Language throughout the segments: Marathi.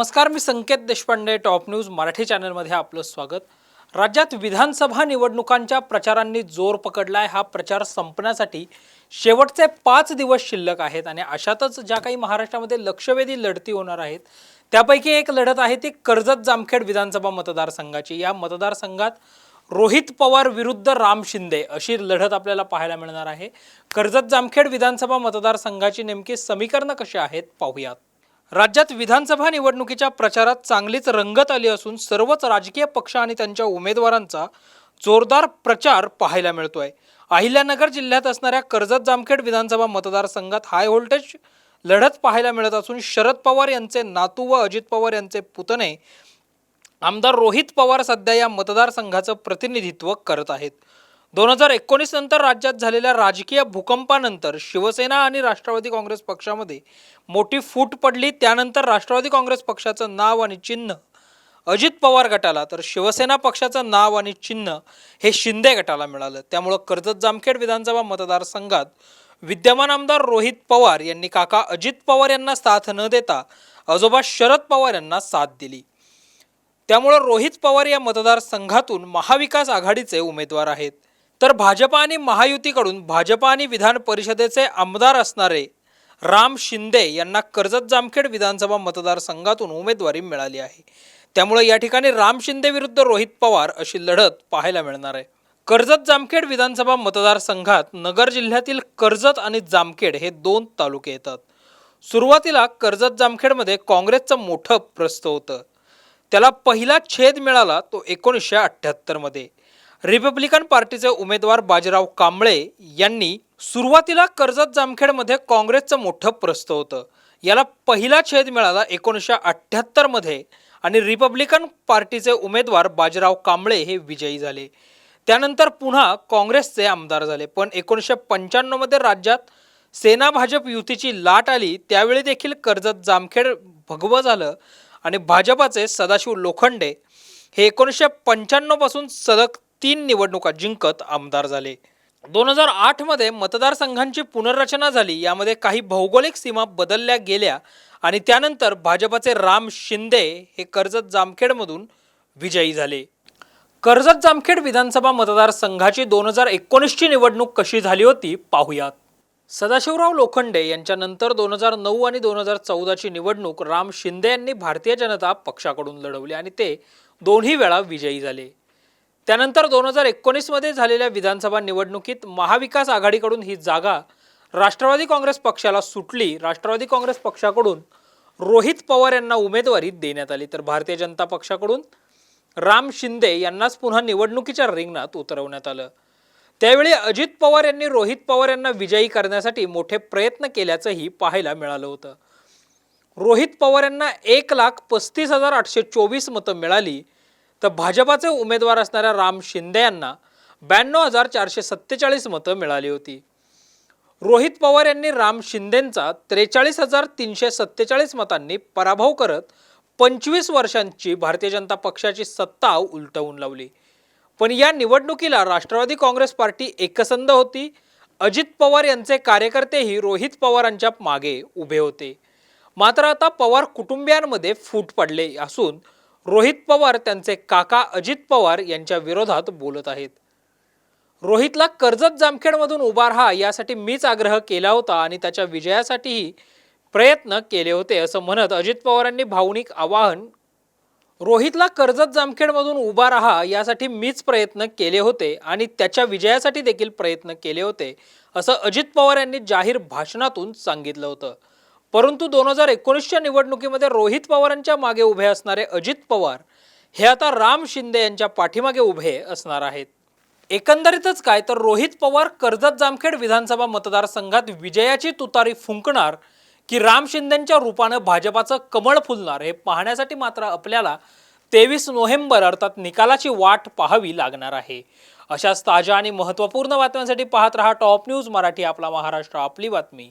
नमस्कार मी संकेत देशपांडे टॉप न्यूज मराठी चॅनलमध्ये आपलं स्वागत. राज्यात विधानसभा निवडणुकांच्या प्रचारांनी जोर पकडलाय. हा प्रचार संपण्यासाठी शेवटचे पाच दिवस शिल्लक आहेत आणि अशातच ज्या काही महाराष्ट्रामध्ये लक्षवेधी लढती होणार आहेत त्यापैकी एक लढत आहे ती कर्जत जामखेड विधानसभा मतदारसंघाची. या मतदारसंघात रोहित पवार विरुद्ध राम शिंदे अशी लढत आपल्याला पाहायला मिळणार आहे. कर्जत जामखेड विधानसभा मतदारसंघाची नेमकी समीकरणं कशी आहेत पाहूयात. राज्यात विधानसभा निवडणुकीच्या प्रचारात चांगलीच रंगत आली असून सर्वच राजकीय पक्ष आणि त्यांच्या उमेदवारांचा जोरदार प्रचार पाहायला मिळतोय. अहिल्यानगर जिल्ह्यात असणाऱ्या कर्जत जामखेड विधानसभा मतदारसंघात हाय व्होल्टेज लढत पाहायला मिळत असून शरद पवार यांचे नातू व अजित पवार यांचे पुतणे आमदार रोहित पवार सध्या या मतदारसंघाचं प्रतिनिधित्व करत आहेत. दोन हजार एकोणीस नंतर राज्यात झालेल्या राजकीय भूकंपानंतर शिवसेना आणि राष्ट्रवादी काँग्रेस पक्षामध्ये मोठी फूट पडली. त्यानंतर राष्ट्रवादी काँग्रेस पक्षाचं नाव आणि चिन्ह अजित पवार गटाला तर शिवसेना पक्षाचं नाव आणि चिन्ह हे शिंदे गटाला मिळालं. त्यामुळं कर्जत जामखेड विधानसभा मतदारसंघात विद्यमान आमदार रोहित पवार यांनी काका अजित पवार यांना साथ न देता आजोबा शरद पवार यांना साथ दिली. त्यामुळं रोहित पवार या मतदारसंघातून महाविकास आघाडीचे उमेदवार आहेत. तर भाजपा आणि महायुतीकडून भाजपा आणि विधान परिषदेचे आमदार असणारे राम शिंदे यांना कर्जत जामखेड विधानसभा मतदारसंघातून उमेदवारी मिळाली आहे. त्यामुळे या ठिकाणी राम शिंदे विरुद्ध रोहित पवार अशी लढत पाहायला मिळणार आहे. कर्जत जामखेड विधानसभा मतदारसंघात नगर जिल्ह्यातील कर्जत आणि जामखेड हे दोन तालुके येतात. सुरुवातीला कर्जत जामखेडमध्ये काँग्रेसचं मोठं प्रस्त होतं. त्याला पहिला छेद मिळाला तो एकोणीसशे अठ्ठ्याहत्तरमध्ये. रिपब्लिकन पार्टीचे उमेदवार बाजीराव कांबळे यांनी सुरुवातीला कर्जत जामखेडमध्ये काँग्रेसचं मोठं प्रस्त होतं. याला पहिला छेद मिळाला एकोणीसशे अठ्ठ्याहत्तरमध्ये आणि रिपब्लिकन पार्टीचे उमेदवार बाजीराव कांबळे हे विजयी झाले. त्यानंतर पुन्हा काँग्रेसचे आमदार झाले. पण एकोणीसशे पंच्याण्णवमध्ये राज्यात सेना भाजप युतीची लाट आली त्यावेळी देखील कर्जत जामखेड भगवं झालं आणि भाजपाचे सदाशिव लोखंडे हे एकोणीसशे पंच्याण्णवपासून सलग तीन निवडणुका जिंकत आमदार झाले. दोन हजार आठमध्ये मतदारसंघांची पुनर्रचना झाली. यामध्ये काही भौगोलिक सीमा बदलल्या गेल्या आणि त्यानंतर भाजपाचे राम शिंदे हे कर्जत जामखेडमधून विजयी झाले. कर्जत जामखेड विधानसभा मतदारसंघाची दोन हजार एकोणीसची निवडणूक कशी झाली होती पाहूयात. सदाशिवराव लोखंडे यांच्यानंतर दोन हजार नऊ आणि दोन हजार चौदाची निवडणूक राम शिंदे यांनी भारतीय जनता पक्षाकडून लढवली आणि ते दोन्ही वेळा विजयी झाले. त्यानंतर दोन हजार एकोणीसमध्ये झालेल्या विधानसभा निवडणुकीत महाविकास आघाडीकडून ही जागा राष्ट्रवादी काँग्रेस पक्षाला सुटली. राष्ट्रवादी काँग्रेस पक्षाकडून रोहित पवार यांना उमेदवारी देण्यात आली. तर भारतीय जनता पक्षाकडून राम शिंदे यांनाच पुन्हा निवडणुकीच्या रिंगणात उतरवण्यात आलं. त्यावेळी अजित पवार यांनी रोहित पवार यांना विजयी करण्यासाठी मोठे प्रयत्न केल्याचंही पाहायला मिळालं होतं. रोहित पवार यांना एक लाख पस्तीस हजार आठशे चोवीस मतं मिळाली. तर भाजपाचे उमेदवार असणाऱ्या राम शिंदे यांना ब्याण्णव हजार चारशे सत्तेचाळीस मतं मिळाली होती. रोहित पवार यांनी राम शिंदेंचा त्रेचाळीस हजार तीनशे सत्तेचाळीस मतांनी पराभव करत पंचवीस वर्षांची भारतीय जनता पक्षाची सत्ता उलटवून लावली. पण या निवडणुकीला राष्ट्रवादी काँग्रेस पार्टी एकसंध होती. अजित पवार यांचे कार्यकर्तेही रोहित पवारांच्या मागे उभे होते. मात्र आता पवार कुटुंबियांमध्ये फूट पडले असून रोहित पवार त्यांचे काका अजित पवार यांच्या विरोधात बोलत आहेत. रोहितला कर्जत जामखेडमधून उभा राहा यासाठी मीच आग्रह केला होता आणि त्याच्या विजयासाठीही प्रयत्न केले होते असं म्हणत अजित पवारांनी भावनिक आवाहन रोहितला कर्जत जामखेडमधून उभा राहा यासाठी मीच प्रयत्न केले होते आणि त्याच्या विजयासाठी देखील प्रयत्न केले होते असं अजित पवार यांनी जाहीर भाषणातून सांगितलं होतं. परंतु दोन हजार एकोणीसच्या निवडणुकीमध्ये रोहित पवारांच्या मागे उभे असणारे अजित पवार हे आता राम शिंदे यांच्या पाठीमागे उभे असणार आहेत. एकंदरीतच काय तर रोहित पवार कर्जत जामखेड विधानसभा मतदारसंघात विजयाची तुतारी फुंकणार की राम शिंदेच्या रूपानं भाजपाचं कमळ फुलणार हे पाहण्यासाठी मात्र आपल्याला तेवीस नोव्हेंबर अर्थात निकालाची वाट पाहावी लागणार आहे. अशाच ताज्या आणि महत्त्वपूर्ण बातम्यांसाठी पाहत रहा टॉप न्यूज मराठी आपला महाराष्ट्र आपली बातमी.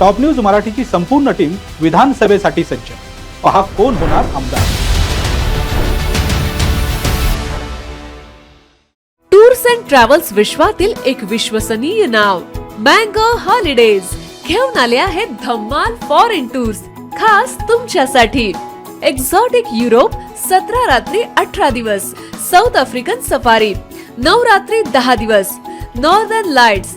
टॉप न्यूज मराठीची संपूर्ण टीम विधानसभेसाठी सज्ज. पहा कोण होणार आमदार. टूर्स अँड ट्रॅव्हल्स विश्वातील एक विश्वसनीय नाव मँगो हॉलिडेज. घेऊन आले आहेत धम्माल फॉरेन टूर्स खास तुमच्यासाठी. एक्झॉटिक युरोप सतरा रात्री अठरा दिवस साऊथ आफ्रिकन सफारी नऊ रात्री दहा दिवस. Northern lights